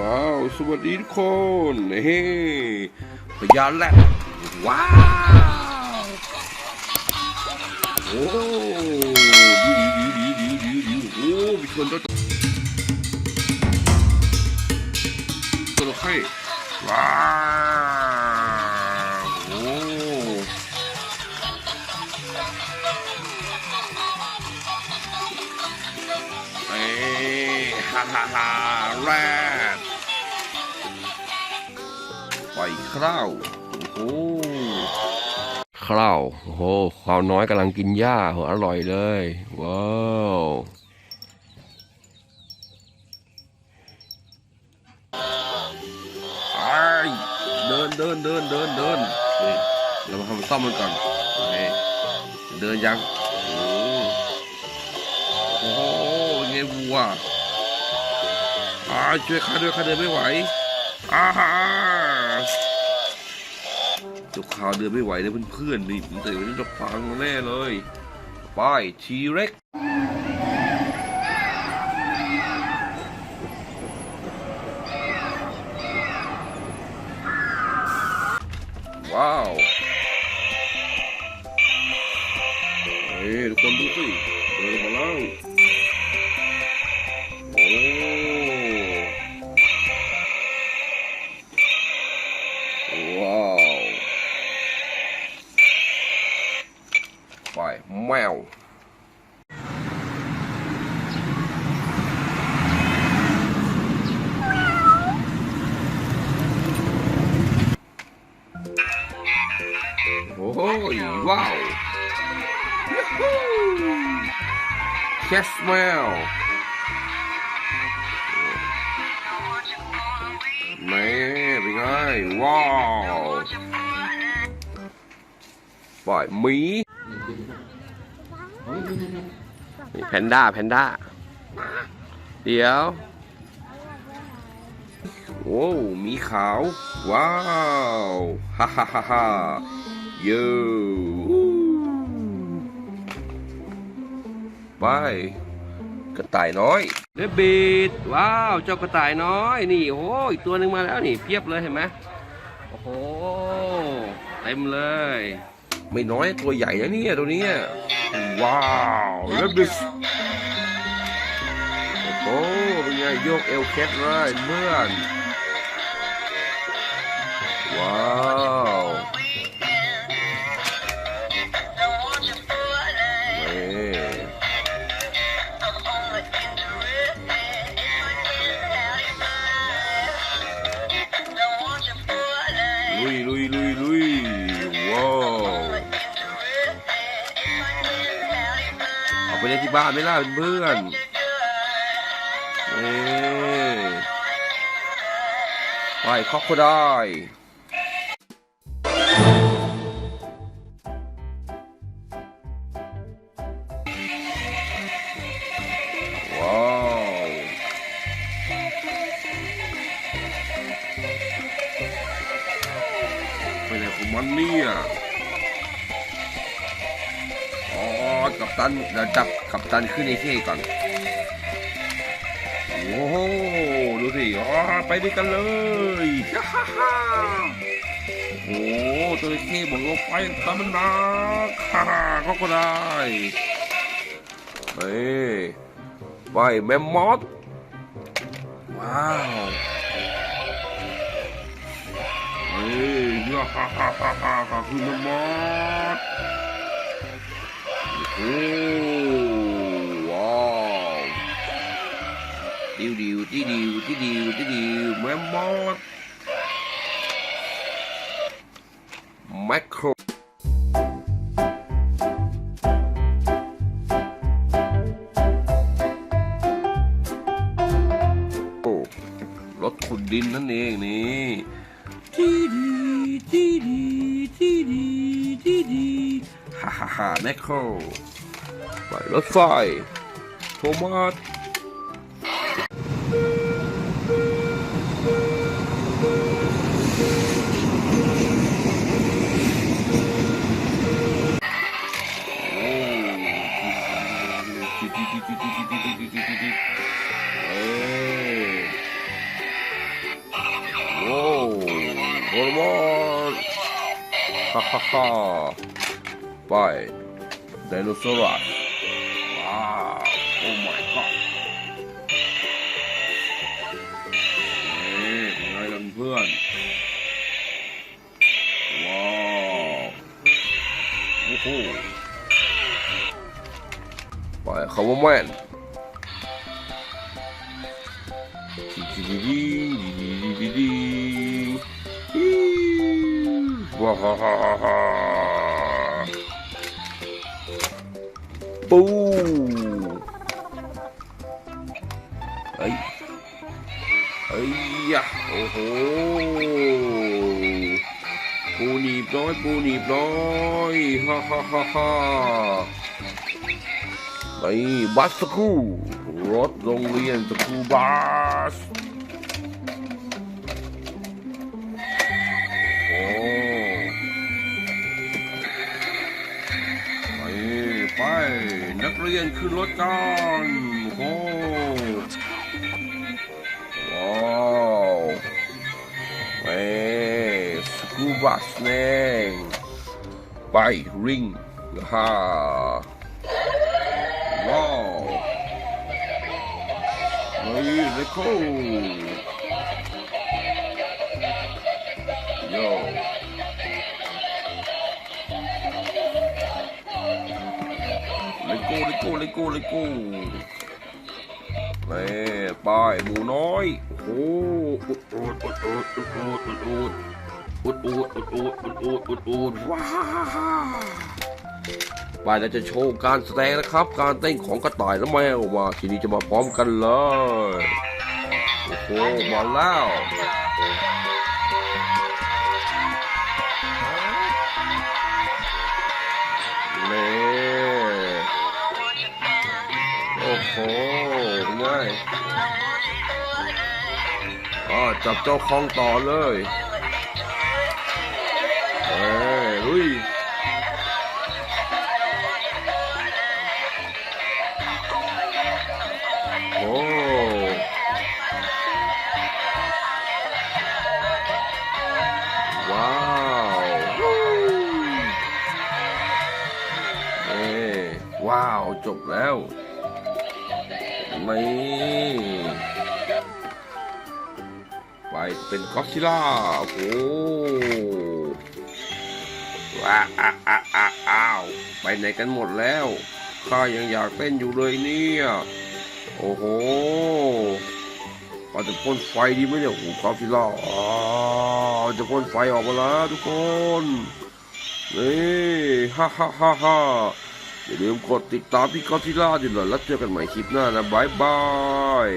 ว้าว สวัสดีทุกคนเฮ้พยานแหละว้าวโอ้ดีดีดีดีดีดีโอ้มีคนตัวตัวไข่ว้าวโอ้เอ้ฮ่าฮ่าฮ่าแร ดปล่อยคร่าวโอ้ข้าวโอ้โหข้าวน้อยกำลังกินหญ้าโหอร่อยเลย ว้าวไอ้เดินเดินเดินเดินเดินนี่เรามาทำซ่อมมันก่อนนี่เดินยังโอ้โหเป็นไงวัวอ่าช่วยข้าด้วยข้าเดินไม่ไหวอ่าฮะจุก ข่าวเดินไม่ไหวเลยเพื่อนๆนี่ผมตื่นวันนี้จะฟังแน่เลยไปทีเร็กว้าวเฮ้ยทุกคนดูสิเดินมาแล้ว โอ้ยว้าวแคสแมวแม่เป็นไง ว้าว ปล่อยหมีนี่แพนด้า แพนด้า เดี๋ยว โอ้หมีขาว ว้าว ฮ่าฮ่าฮ่าฮ่าโย่ไปกระต่ายน้อยเดบิดว้าวเจ้ากระต่ายน้อยนี่โอ้อีกตัวหนึ่งมาแล้วนี่เพียบเลยเห็นไหมโอ้โหเต็มเลย ไม่น้อยตัวใหญ่นะเนี่ยตัวนี้ว้าวเดบิดโอ้โหเป็นไงโยกเอวแคทเลยเพื่อนว้าว ไปเล่นที่บ้านไม่ล่ะเพื่อนๆนี่ไปคอกโคได้ว้าวไปไหนของมันเนี่ย กับตันเดี๋ยวจับกับตันขึ้นไอ้เท่ก่อน โอ้โห ดูสิอ๋อไปด้วยกันเลยฮ่าฮ่าโอ้ตัวไอ้เท่บอกว่าไปตามมันนักฮ่าฮ่าก็ได้เฮ้ยไปแมมมอสว้าวเฮ้ยฮ่าฮ่าฮ่าฮ่าฮ่าฮ่าคือแมมมอส ว้าวดิวดิวดิดิวดิดิวดิดิวแมมมอสแมคโครโอรถขุดดินนั่นเองนี่าแมคโครปล่รถไฟโทมัสโอ้โหโอ้โหฮ่าฮ่าฮ่า ไปไดโนเสาร์ว้าวโอ้ my god นี่เป็นไงล่ะเพื่อน ว้าว โอ้โหไปคำว่าแมนดีดีดีดีดีดีดีว้าว ฮ่าฮ่าฮ่าฮ่าปูเฮ้ยเฮ้ยยะโอ้โหปูหนีบน้อยปูหนีบน้อยฮ่าฮ่าฮ่าฮ่าไปบัสสกูรถโรงเรียนสกูบัสโอ้ ไป นักเรียนขึ้นรถกันโอ้ว้าวเอ้สกูบัสเองไปริงฮ่าว้าวเฮ้ยเลโก้ เลโก้เลโก้เลโก้เลโก้เอ้ไปหมูน้อย โอ้อุดอุดอุดอุดอุดอุดอุดอุดอุดอุดอุดอุดอุดอุดอุดว้าวไปเราจะโชว์การแสดงนะครับ การเต้นของกระต่ายและแมวมาทีนี้จะมาพร้อมกันเลย โอ้โหมาแล้ว โอ้โหง่ายอ่าจับเจ้าคองต่อเลยเอ้ยลุยโอ้ว้าวเอ้ว้าว จบแล้ว นี่ไปเป็นก็อดซิล่าโอ้โหว้าอ้าอ้าอ้าอ้าวไปไหนกันหมดแล้วข้ายังอยากเต้นอยู่เลยเนี่ย โอ้โหเราจะพ่นไฟดีไหมเนี่ยโอ้โหก็อดซิลล่าอ๋อจะพ่นไฟออกมาแล้วทุกคนนี่ฮ่าฮ่าฮ่าฮ่า อย่าลืมกดติดตามพี่กอดซิลล่าด้วยล่ะแล้วเจอกันใหม่คลิปหน้านะบายบาย